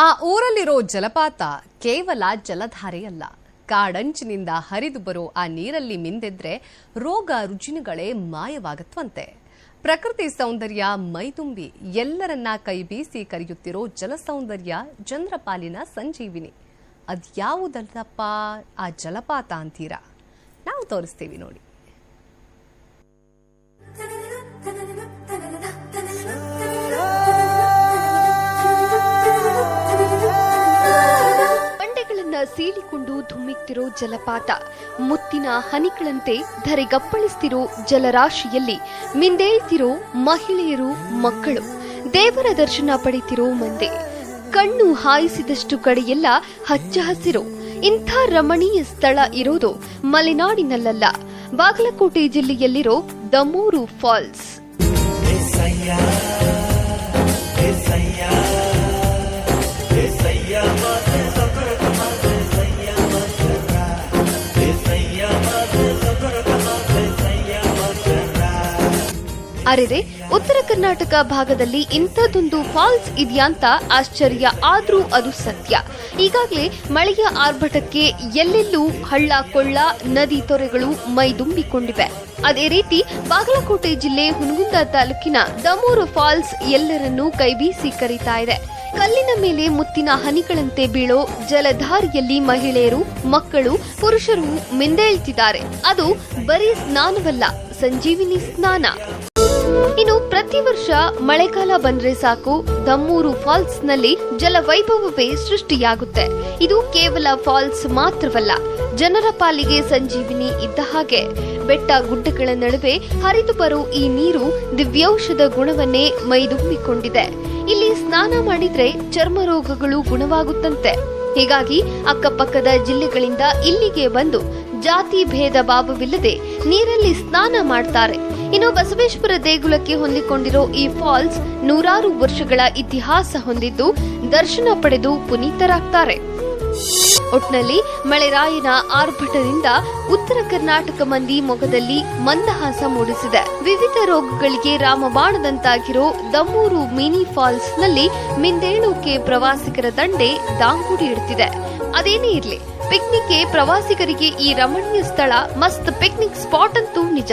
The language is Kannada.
ಆ ಊರಲ್ಲಿರೋ ಜಲಪಾತ ಕೇವಲ ಜಲಧಾರೆಯಲ್ಲ. ಕಾಡಂಚಿನಿಂದ ಹರಿದು ಬರೋ ಆ ನೀರಲ್ಲಿ ಮಿಂದೆದ್ರೆ ರೋಗ ರುಜಿನಗಳೇ ಮಾಯವಾಗತ್ವಂತೆ. ಪ್ರಕೃತಿ ಸೌಂದರ್ಯ ಮೈದುಂಬಿ ಎಲ್ಲರನ್ನ ಕೈಬೀಸಿ ಕರೆಯುತ್ತಿರೋ ಜಲಸೌಂದರ್ಯ ಚಂದ್ರಪಾಲಿನ ಸಂಜೀವಿನಿ. ಅದ್ಯಾವುದಲ್ಲಪ್ಪ ಆ ಜಲಪಾತ ಅಂತೀರಾ? ನಾವು ತೋರಿಸ್ತೀವಿ ನೋಡಿ. ಸೀಳಿಕೊಂಡು ಧುಮ್ಮಿಕ್ತಿರೋ ಜಲಪಾತ. ಮುತ್ತಿನ ಹನಿಗಳಂತೆ ಧರೆಗಪ್ಪಳಿಸ್ತಿರೋ ಜಲರಾಶಿಯಲ್ಲಿ ಮಿಂದೇಳ್ತಿರೋ ಮಹಿಳೆಯರು, ಮಕ್ಕಳು. ದೇವರ ದರ್ಶನ ಪಡೆತಿರೋ ಮಂದೆ. ಕಣ್ಣು ಹಾಯಿಸಿದಷ್ಟು ಕಡೆಯೆಲ್ಲ ಹಚ್ಚ ಹಸಿರು ಇಂಥ ರಮಣೀಯ ಸ್ಥಳ ಇರೋದು ಮಲೆನಾಡಿನಲ್ಲ ಬಾಗಲಕೋಟೆ ಜಿಲ್ಲೆಯಲ್ಲಿರೋ ದಮೂರು ಫಾಲ್ಸ್. ಅರೆರೆ, ಉತ್ತರ ಕರ್ನಾಟಕ ಭಾಗದಲ್ಲಿ ಇಂಥದ್ದೊಂದು ಫಾಲ್ಸ್ ಇದೆಯಾಂತ ಆಶ್ಚರ್ಯ, ಆದರೂ ಅದು ಸತ್ಯ. ಈಗಾಗಲೇ ಮಳೆಯ ಆರ್ಭಟಕ್ಕೆ ಎಲ್ಲೆಲ್ಲೂ ಹಳ್ಳ, ಕೊಳ್ಳ, ನದಿ ತೊರೆಗಳು ಮೈದುಂಬಿಕೊಂಡಿವೆ ಅದೇ ರೀತಿ ಬಾಗಲಕೋಟೆ ಜಿಲ್ಲೆ ಹುನಗುಂದ ತಾಲೂಕಿನ ದಮೂರು ಫಾಲ್ಸ್ ಎಲ್ಲರನ್ನೂ ಕೈಬೀಸಿ ಕರೀತಾ ಇದೆ. ಕಲ್ಲಿನ ಮೇಲೆ ಮುತ್ತಿನ ಹನಿಗಳಂತೆ ಬೀಳೋ ಜಲಧಾರಿಯಲ್ಲಿ ಮಹಿಳೆಯರು, ಮಕ್ಕಳು, ಪುರುಷರು ಮಿಂದೇಳ್ತಿದ್ದಾರೆ. ಅದು ಬರೀ ಸ್ನಾನವಲ್ಲ, ಸಂಜೀವಿನಿ ಸ್ನಾನ. ಇನ್ನು ಪ್ರತಿ ವರ್ಷ ಮಳೆಗಾಲ ಬಂದ್ರೆ ಸಾಕು. ದಮ್ಮೂರು ಫಾಲ್ಸ್ನಲ್ಲಿ ಜಲವೈಭವವೇ ಸೃಷ್ಟಿಯಾಗುತ್ತೆ. ಇದು ಕೇವಲ ಫಾಲ್ಸ್ ಮಾತ್ರವಲ್ಲ, ಜನರ ಪಾಲಿಗೆ ಸಂಜೀವಿನಿ ಇದ್ದ ಹಾಗೆ. ಬೆಟ್ಟ ಗುಡ್ಡಗಳ ನಡುವೆ ಹರಿದು ಬರೋ ಈ ನೀರು ದಿವ್ಯೌಷಧ ಗುಣವನ್ನೇ ಮೈದುಂಬಿಕೊಂಡಿದೆ. ಇಲ್ಲಿ ಸ್ನಾನ ಮಾಡಿದ್ರೆ ಚರ್ಮ ರೋಗಗಳು ಗುಣವಾಗುತ್ತಂತೆ. ಹೀಗಾಗಿ ಅಕ್ಕಪಕ್ಕದ ಜಿಲ್ಲೆಗಳಿಂದ ಇಲ್ಲಿಗೆ ಬಂದು ಜಾತಿ ಭೇದ ಭಾವವಿಲ್ಲದೆ ನೀರಲ್ಲಿ ಸ್ನಾನ ಮಾಡ್ತಾರೆ. ಇನ್ನು ಬಸವೇಶ್ವರ ದೇಗುಲಕ್ಕೆ ಹೊಂದಿಕೊಂಡಿರೋ ಈ ಫಾಲ್ಸ್ ನೂರಾರು ವರ್ಷಗಳ ಇತಿಹಾಸ ಹೊಂದಿದ್ದು ದರ್ಶನ ಪಡೆದು ಪುನೀತರಾಗ್ತಾರೆ. ಒಟ್ನಲ್ಲಿ ಮಳೆರಾಯನ ಆರ್ಭಟದಿಂದ ಉತ್ತರ ಕರ್ನಾಟಕ ಮಂದಿ ಮೊಗದಲ್ಲಿ ಮಂದಹಾಸ ಮೂಡಿಸಿದೆ. ವಿವಿಧ ರೋಗಗಳಿಗೆ ರಾಮಬಾಣದಂತಾಗಿರೋ ದಮ್ಮೂರು ಮಿನಿ ಫಾಲ್ಸ್ನಲ್ಲಿ ಪ್ರವಾಸಿಗರ ದಂಡೆ ದಾಂಗುಡಿ ಇಡ್ತಿದೆ. ಅದೇನೇ ಇರಲಿ ಪಿಕ್ನಿಕ್ಗೆ ಪ್ರವಾಸಿಗರಿಗೆ ಈ ರಮಣೀಯ ಸ್ಥಳ ಮಸ್ತ್ ಪಿಕ್ನಿಕ್ ಸ್ಪಾಟ್ ಅಂತೂ ನಿಜ.